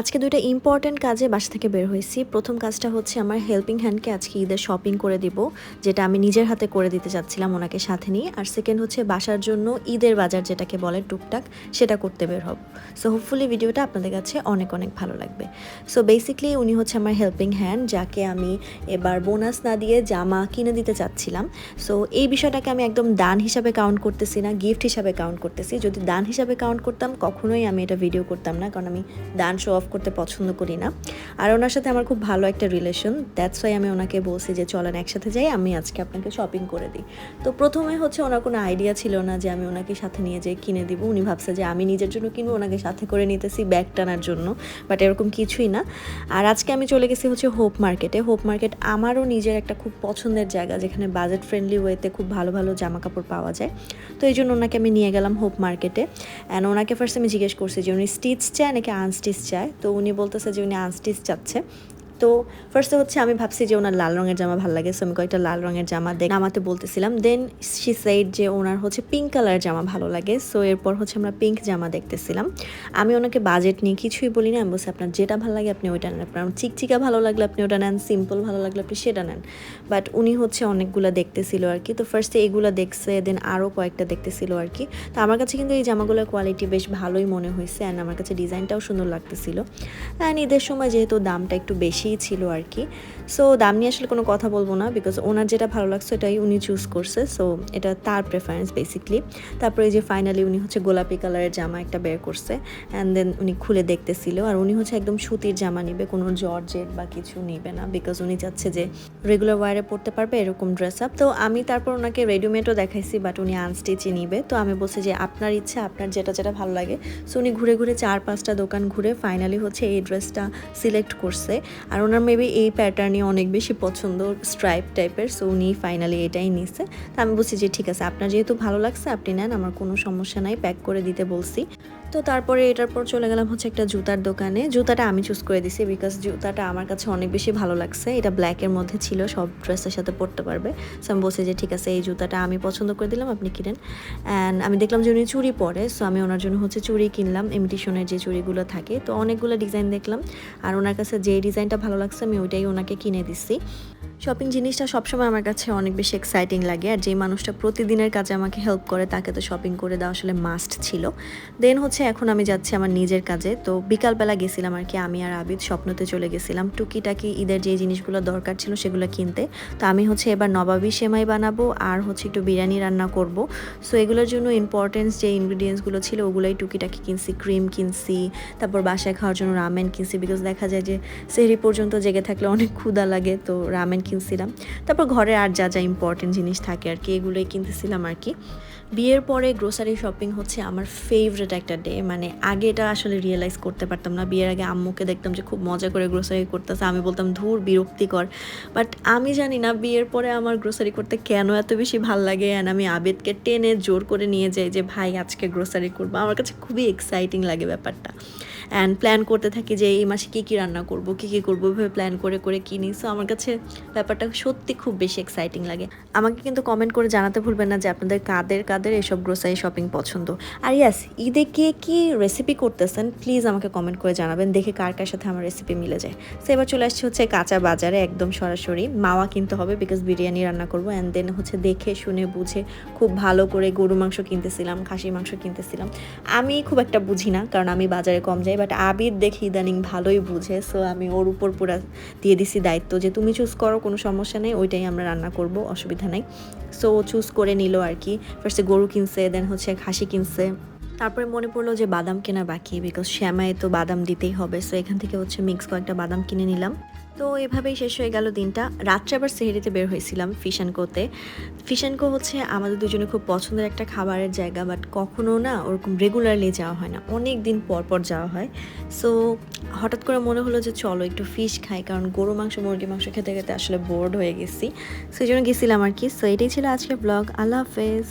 আজকে দুইটা ইম্পর্ট্যান্ট কাজে বাসা থেকে বের হয়েছি। প্রথম কাজটা হচ্ছে আমার হেল্পিং হ্যান্ডকে আজকে ঈদের শপিং করে দিব, যেটা আমি নিজের হাতে করে দিতে চাচ্ছিলাম ওনাকে সাথে নিয়ে। আর সেকেন্ড হচ্ছে বাসার জন্য ঈদের বাজার যেটাকে বলে টুকটাক, সেটা করতে বের হব। সো হোপফুলি ভিডিওটা আপনাদের কাছে অনেক অনেক ভালো লাগবে। সো বেসিকলি উনি হচ্ছে আমার হেল্পিং হ্যান্ড যাকে আমি এবার বোনাস না দিয়ে জামা কিনে দিতে চাচ্ছিলাম। সো এই বিষয়টাকে আমি একদম দান হিসাবে কাউন্ট করতেছি না গিফট হিসাবে কাউন্ট করতেছি। যদি দান হিসাবে কাউন্ট করতাম, কখনোই আমি এটা ভিডিও করতাম না, কারণ আমি দান শো অফ করতে পছন্দ করি না। আর ওনার সাথে আমার খুব ভালো একটা রিলেশন দ্যাটস ওয়াই আমি ওনাকে বলছি যে চলেন একসাথে যাই, আমি আজকে আপনাকে শপিং করে দিই। তো প্রথমে হচ্ছে ওনার কোনো আইডিয়া ছিল না যে আমি ওনাকে সাথে নিয়ে যেয়ে কিনে দিব। উনি ভাবছে যে আমি নিজের জন্য কিনবো, ওনাকে সাথে করে নিতেছি ব্যাগ টানার জন্য বাট এরকম কিছুই না। আর আজকে আমি চলে গেছি হচ্ছে হোপ মার্কেটে হোপ মার্কেট আমারও নিজের একটা খুব পছন্দের জায়গা, যেখানে বাজেট ফ্রেন্ডলি ওয়েতে খুব ভালো ভালো জামা কাপড় পাওয়া যায়। তো এই জন্য ওনাকে আমি নিয়ে গেলাম হোপ মার্কেটে অ্যান্ড ওনাকে ফার্স্ট আমি জিজ্ঞেস করছি যে, উনি স্টিচ চায় নাকি আনস্টিচ চায়? তো উনি বলতেছে যে উনি আনস্টিচ চাচ্ছে। তো ফার্স্টে হচ্ছে আমি ভাবছি যে ওনার লাল রঙের জামা ভালো লাগে সো আমি কয়েকটা লাল রঙের জামা দেখ নামাতে বলতেছিলাম। দেন শি সাইড যে ওনার হচ্ছে পিঙ্ক কালার জামা ভালো লাগে সো এরপর হচ্ছে আমরা পিঙ্ক জামা দেখতেছিলাম। আমি ওনাকে বাজেট নিয়ে কিছুই বলি না, আমি বলছি, আপনার যেটা ভালো লাগে আপনি ওইটা নেন, আপনার চিকচিকা ভালো লাগলে আপনি ওটা নেন সিম্পল ভালো লাগলে আপনি সেটা নেন। বাট উনি হচ্ছে অনেকগুলো দেখতেছিল আর কি, তো ফার্স্টে এইগুলো দেখছে দেন আরও কয়েকটা দেখতেছিল আর কি। তো আমার কাছে কিন্তু এই জামাগুলোর কোয়ালিটি বেশ ভালোই মনে হয়েছে অ্যান্ড আমার কাছে ডিজাইনটাও সুন্দর লাগতেছিল। অ্যান্ড ঈদের সময় যেহেতু দামটা একটু বেশিই ছিল আর কি। সো দাম নিয়ে আসলে কোনো কথা বলব না বিকজ ওনার যেটা ভালো লাগছে এটাই উনি চুজ করছে। সো এটা তার প্রেফারেন্স বেসিকলি তারপরে যে ফাইনালি উনি হচ্ছে গোলাপি কালারের জামা একটা বের করছে। অ্যান্ড দেন উনি খুলে দেখতেছিল। আর উনি হচ্ছে একদম সুতির জামা নিবে, কোনো জর্জেট বা কিছু নিবে না বিকজ উনি চাচ্ছে যে রেগুলার ওয়ারে পড়তে পারবে এরকম ড্রেস আপ তো আমি তারপর ওনাকে রেডিমেডও দেখাইছি বাট উনি আনস্টিচই নিবে। তো আমি বলছি যে আপনার ইচ্ছা, আপনার যেটা যেটা ভালো লাগে। সো উনি ঘুরে ঘুরে চার, পাঁচটা দোকান ঘুরে ফাইনালি হচ্ছে এই ড্রেসটা সিলেক্ট করছে। আর ওনার মেবি এই প্যাটার্নই অনেক বেশি পছন্দ স্ট্রাইপ টাইপের সো উনি ফাইনালি এটাই নিছে। তো আমি বলছি যে, ঠিক আছে, আপনার যেহেতু ভালো লাগছে, আপনি নেন, আমার কোনো সমস্যা নাই প্যাক করে দিতে বলছি। তো তারপরে এটার পর চলে গেলাম হচ্ছে একটা জুতার দোকানে। জুতাটা আমি চুজ করে দিছি বিকজ জুতাটা আমার কাছে অনেক বেশি ভালো লাগছে। এটা ব্ল্যাকের মধ্যে ছিল, সব ড্রেসের সাথে পরতে পারবে। সো আমি বলছি যে, ঠিক আছে, এই জুতাটা আমি পছন্দ করে দিলাম, আপনি কিনেন। অ্যান্ড আমি দেখলাম যে, উনি চুড়ি পরে সো আমি ওনার জন্য হচ্ছে চুড়ি কিনলাম ইমিটেশনের যে চুড়িগুলো থাকে। তো অনেকগুলো ডিজাইন দেখলাম। আর ওনার কাছে যে ডিজাইনটা ভালো লাগছে আমি ওইটাই ওনাকে কিনে দিচ্ছি শপিং জিনিসটা সবসময় আমার কাছে অনেক বেশি এক্সাইটিং লাগে। আর যেই মানুষটা প্রতিদিনের কাজে আমাকে হেল্প করে, তাকে তো শপিং করে দেওয়া আসলে মাস্ট ছিল। দেন হচ্ছে এখন আমি যাচ্ছি আমার নিজের কাজে। তো বিকালবেলা গেছিলাম আর কি, আমি আর আবিদ স্বপ্নতে চলে গেছিলাম। টুকিটাকি ঈদের যে জিনিসগুলো দরকার ছিল সেগুলো কিনতে। তো আমি হচ্ছে এবার নবাবি সেমাই বানাবো, আর হচ্ছে একটু বিরিয়ানি রান্না করব। সো এগুলোর জন্য ইম্পর্টেন্স যে ইনগ্রিডিয়েন্টসগুলো ছিল, ওগুলোই টুকিটাকি কিনছি ক্রিম কিনছি, তারপর বাসায় খাওয়ার জন্য রামেন কিনছি। বিকজ দেখা যায় যে সেহরি পর্যন্ত জেগে থাকলে অনেক ক্ষুদা লাগে, তো রামেন কিনছিলাম। তারপর ঘরে আর যা যা ইম্পর্টেন্ট জিনিস থাকে আর কি, এগুলোই কিনতেছিলাম আর কি। বিয়ের পরে গ্রোসারি শপিং হচ্ছে আমার ফেভারেট একটা ডে মানে আগে এটা আসলে রিয়েলাইজ করতে পারতাম না। বিয়ের আগে আম্মুকে দেখতাম যে খুব মজা করে গ্রোসারি করতেছে, আমি বলতাম, ধুর, বিরক্তিকর। বাট আমি জানি না বিয়ের পরে আমার গ্রোসারি করতে কেন এত বেশি ভালো লাগে অ্যান্ড আমি আবেদকে টেনে জোর করে নিয়ে যাই যে, ভাই, আজকে গ্রোসারি করব। আমার কাছে খুবই এক্সাইটিং লাগে ব্যাপারটা। অ্যান্ড প্ল্যান করতে থাকি যে এই মাসে কী কী রান্না করব, কী কী করব ভেবে প্ল্যান করে করে কিনি। সো আমার কাছে ব্যাপারটা সত্যি খুব বেশি এক্সাইটিং লাগে। আমাকে কিন্তু কমেন্ট করে জানাতে ভুলবেন না যে আপনাদের কাদের কাদের এসব গ্রোসারি শপিং পছন্দ। আর ইয়াস ঈদে কে কী রেসিপি করতেছেন প্লিজ আমাকে কমেন্ট করে জানাবেন। দেখে কার কার সাথে আমার রেসিপি মিলে যায়। সো এবার চলে আসছে হচ্ছে কাঁচা বাজারে একদম সরাসরি। মাওয়া কিনতে হবে বিকজ বিরিয়ানি রান্না করব। অ্যান্ড দেন হচ্ছে দেখে, শুনে, বুঝে খুব ভালো করে গরু মাংস কিনতেছিলাম খাসি মাংস কিনতেছিলাম। আমি খুব একটা বুঝি না, কারণ আমি বাজারে কম যাই। বাট আবির দেখি ইদানিং ভালোই বুঝে সো আমি ওর উপর পুরো দিয়ে দিছি দায়িত্ব যে তুমি চুজ করো, কোনো সমস্যা নেই, ওইটাই আমরা রান্না করব, অসুবিধা নেই। সো ও চুজ করে নিল আর কি। ফার্স্টে গরু কিনছে দেন হচ্ছে খাসি কিনছে। তারপরে মনে পড়ল যে বাদাম কেনা বাকি বিকজ শ্যামায় তো বাদাম দিতেই হবে সো এখান থেকে হচ্ছে মিক্স কয়েকটা বাদাম কিনে নিলাম। তো এভাবেই শেষ হয়ে গেল দিনটা। রাত্রে আবার সেহেরিতে বের হয়েছিলাম ফিশানকোতে ফিশানকো হচ্ছে আমাদের দুজনে খুব পছন্দের একটা খাবারের জায়গা বাট কখনো না ওরকম রেগুলারলি যাওয়া হয় না। অনেক দিন পর পর যাওয়া হয়। সো হঠাৎ করে মনে হলো যে চলো একটু ফিশ খাই, কারণ গরু মাংস, মুরগি মাংস খেতে খেতে আসলে বোর্ড হয়ে গেছি। সেই জন্য গেছিলাম আর কি। সো এটাই ছিল আজকের ব্লগ আল্লাহ হাফেজ।